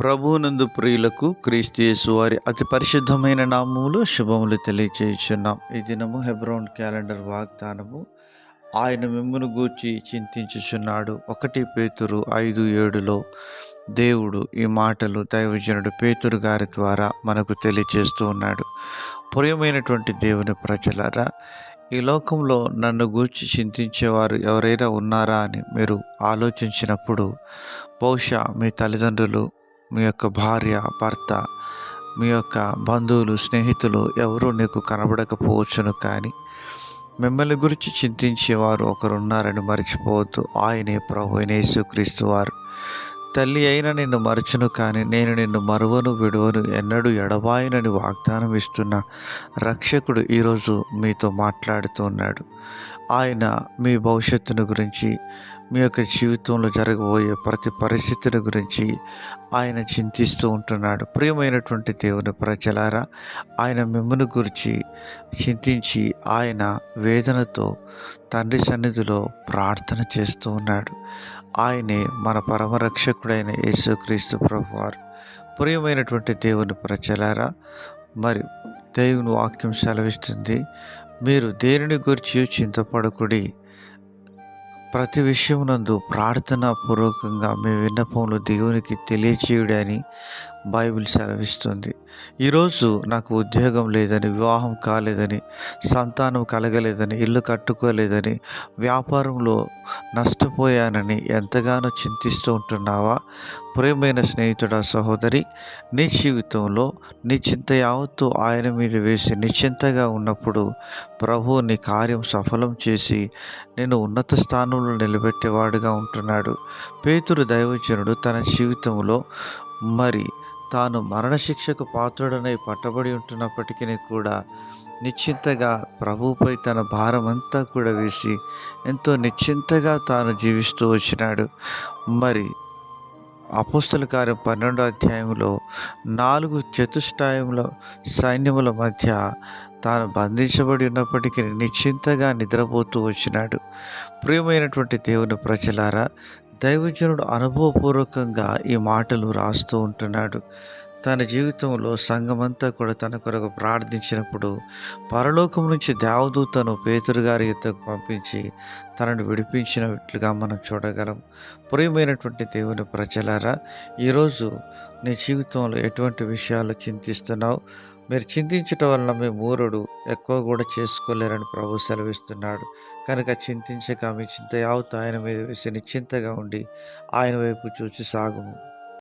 ప్రభునందు ప్రియులకు క్రీస్తు యేసు వారి అతి పరిశుద్ధమైన నామములు శుభములు తెలియచేయుచున్నాం. ఈ దినము హెబ్రోన్ క్యాలెండర్ వాగ్దానము. ఆయన మిమ్మును గూర్చి చింతించుచున్నాడు. ఒకటి పేతురు ఐదు ఏడులో దేవుడు ఈ మాటలు దైవజనుడు పేతురు గారి ద్వారా మనకు తెలియచేస్తూ ఉన్నాడు. ప్రియమైనటువంటి దేవుని ప్రజలారా ఈ లోకంలో నన్ను గూర్చి చింతించేవారు ఎవరైనా ఉన్నారా అని మీరు ఆలోచించినప్పుడు బహుశా మీ తల్లిదండ్రులు మీ యొక్క భార్య భర్త మీ యొక్క బంధువులు స్నేహితులు ఎవరూ నీకు కనబడకపోవచ్చును కానీ మిమ్మల్ని గురించి చింతించేవారు ఒకరున్నారని మర్చిపోవద్దు. ఆయనే ప్రభు యేసుక్రీస్తు వారు. తల్లి అయిన నిన్ను మరచును కానీ నేను నిన్ను మరువను విడువను ఎన్నడూ ఎడబాయనని వాగ్దానం ఇస్తున్న రక్షకుడు ఈరోజు మీతో మాట్లాడుతున్నాడు ఆయన మీ భవిష్యత్తును గురించి మీ యొక్క జీవితంలో జరగబోయే ప్రతి పరిస్థితుల గురించి ఆయన చింతిస్తూ ఉంటున్నాడు. ప్రియమైనటువంటి దేవుని ప్రజలారా ఆయన మిమ్మల్ని గురించి చింతించి ఆయన వేదనతో తండ్రి సన్నిధిలో ప్రార్థన చేస్తూ ఉన్నాడు. ఆయనే మన పరమరక్షకుడైన యేసుక్రీస్తు ప్రభువారు. ప్రియమైనటువంటి దేవుని ప్రజలారా మరి దేవుని వాక్యం సెలవిస్తుంది. మీరు దేనిని గురించి చింతపడకుడి? ప్రతి విషయమునందు ప్రార్థన పూర్వకంగా మీ విన్నపములు దేవునికి తెలియచేయుడని బైబిల్ సెలవిస్తుంది ఈరోజు నాకు ఉద్యోగం లేదని వివాహం కాలేదని సంతానం కలగలేదని ఇల్లు కట్టుకోలేదని వ్యాపారంలో నష్టపోయానని ఎంతగానో చింతిస్తూ ఉంటున్నావా? ప్రేమైన స్నేహితుడ సహోదరి నీ జీవితంలో నీ చింత యావత్తు ఆయన మీద వేసి నిశ్చింతగా ఉన్నప్పుడు ప్రభు నీ కార్యం సఫలం చేసి నేను ఉన్నత స్థానంలో నిలబెట్టేవాడుగా ఉంటున్నాడు. పేతురు దైవజనుడు తన జీవితంలో మరి తాను మరణశిక్షకు పాత్రుడనై పట్టబడి ఉంటున్నప్పటికీ కూడా నిశ్చింతగా ప్రభుపై తన భారం అంతా కూడా వేసి ఎంతో నిశ్చింతగా తాను జీవిస్తూ వచ్చినాడు. మరి అపోస్తుల కార్యం పన్నెండో అధ్యాయంలో నాలుగు చతుష్టాయంలో సైన్యముల మధ్య తాను బంధించబడి ఉన్నప్పటికీ నిశ్చింతగా నిద్రపోతూ వచ్చినాడు. ప్రియమైనటువంటి దేవుని ప్రజలారా దైవజనుడు అనుభవపూర్వకంగా ఈ మాటలు రాస్తూ ఉంటున్నాడు. తన జీవితంలో సంఘమంతా కూడా తన కొరకు ప్రార్థించినప్పుడు పరలోకం నుంచి దేవదూతను పేతురు గారి యుద్ధకు పంపించి తనను విడిపించినట్లుగా మనం చూడగలం. ప్రియమైనటువంటి దేవుని ప్రజలారా ఈరోజు నీ జీవితంలో ఎటువంటి విషయాలు చింతిస్తున్నావు? మీరు చింతించటం వలన మీ మూరుడు ఎక్కువ కూడా చేసుకోలేరని ప్రభు సెలవిస్తున్నాడు. కనుక చింతించక మీ చింత యావత్తు ఆయన మీద వేసి నిశ్చింతగా ఉండి ఆయన వైపు చూసి సాగుము.